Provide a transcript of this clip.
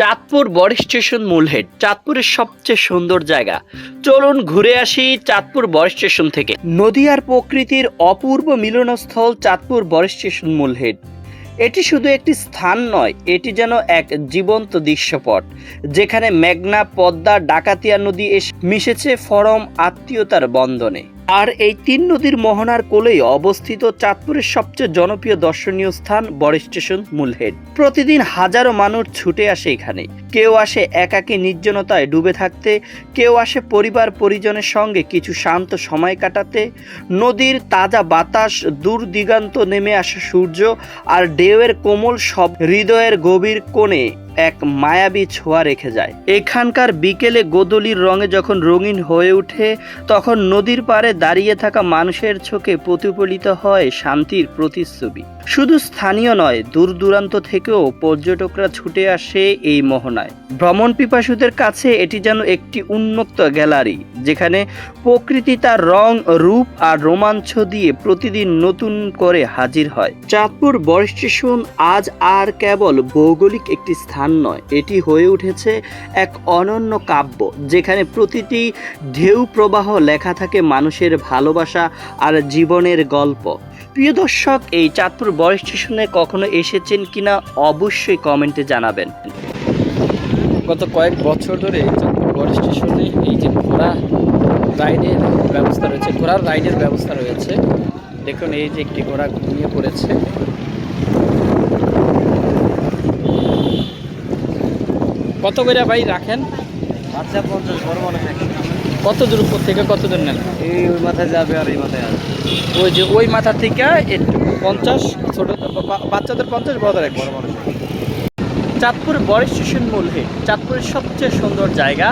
চাঁদপুর বড় স্টেশন মূলহেড চাঁদপুরের সবচেয়ে সুন্দর জায়গা। চলুন ঘুরে আসি চাঁদপুর বড় স্টেশন থেকে। নদীয়ার প্রকৃতির অপূর্ব মিলনস্থল চাঁদপুর বড় স্টেশন মূলহেড এটি শুধু একটি স্থান নয়, এটি যেন এক জীবন্ত দৃশ্যপট, যেখানে মেঘনা, পদ্মা, ডাকাতিয়া নদী এসে মিশেছে ফরম আত্মীয়তার বন্ধনে আর এই তিন নদীর মোহনার কোলেই অবস্থিত চাঁদপুরের সবচেয়ে জনপ্রিয় দর্শনীয় স্থান বড় স্টেশন মূলহেড। প্রতিদিন হাজারো মানুষ ছুটে আসে এখানে। কেউ আসে একাকী নির্জনতায় ডুবে থাকতে, কেউ আসে পরিবার পরিজনের সঙ্গে কিছু শান্ত সময় কাটাতে। নদীর তাজা বাতাস দূর দিগান্ত নেমে আসা সূর্য আর ঢেউয়ের কোমল সব হৃদয়ের গভীর কোণে এক মায়াবী ছোঁয়া রেখে যায়। এখানকার বিকেলে গোদলির রঙে যখন রঙিন হয়ে ওঠে, তখন নদীর পাড়ে দাঁড়িয়ে থাকা মানুষের চোখে প্রতিফলিত হয় শান্তির প্রতিচ্ছবি। শুধু স্থানীয় নয় দূর দূরান্ত থেকেও পর্যটকরা ছুটে আসে এই মোহনায়। ভ্রমণ পিপাসুদের কাছে এটি যেন একটি উন্মুক্ত গ্যালারি, যেখানে প্রকৃতি তার রং, রূপ আর রোমাঞ্চ দিয়ে প্রতিদিন নতুন করে হাজির হয়। চাঁদপুর বড় স্টেশন আজ আর কেবল ভৌগোলিক একটি স্থান নয়, এটি হয়ে উঠেছে এক অনন্য কাব্য, যেখানে প্রতিটি ঢেউ প্রবাহ লেখা থাকে মানুষের ভালোবাসা আর জীবনের গল্প। প্রিয় দর্শক এই চাঁদপুর বড় স্টেশনে কখনো এসেছেন কিনা অবশ্যই কমেন্টে জানাবেন। গত কয়েক বছর ধরে চাঁদপুর বড় স্টেশনে এই যে ঘোড়া রাইডের ব্যবস্থা রয়েছে ঘোড়ার রাইডের ব্যবস্থা রয়েছে। দেখুন এই যে একটি ঘোড়া ঘুমিয়ে পড়েছে। কত করে ভাই রাখেন? আচ্ছা পঞ্চাশ বড় মনে হয়। কত দূর উপর থেকে কত দূর নেন? এই ওই মাথায় যাবে আর এই মাথায় আসবে ওই যে ওই মাথা থেকে একটু পঞ্চাশ ছোটো বাচ্চাদের পঞ্চাশ বড়দের এক বড় মানুষ চাঁদপুর বড় স্টেশন মূল চাঁদপুরের সবচেয়ে সুন্দর জায়গা।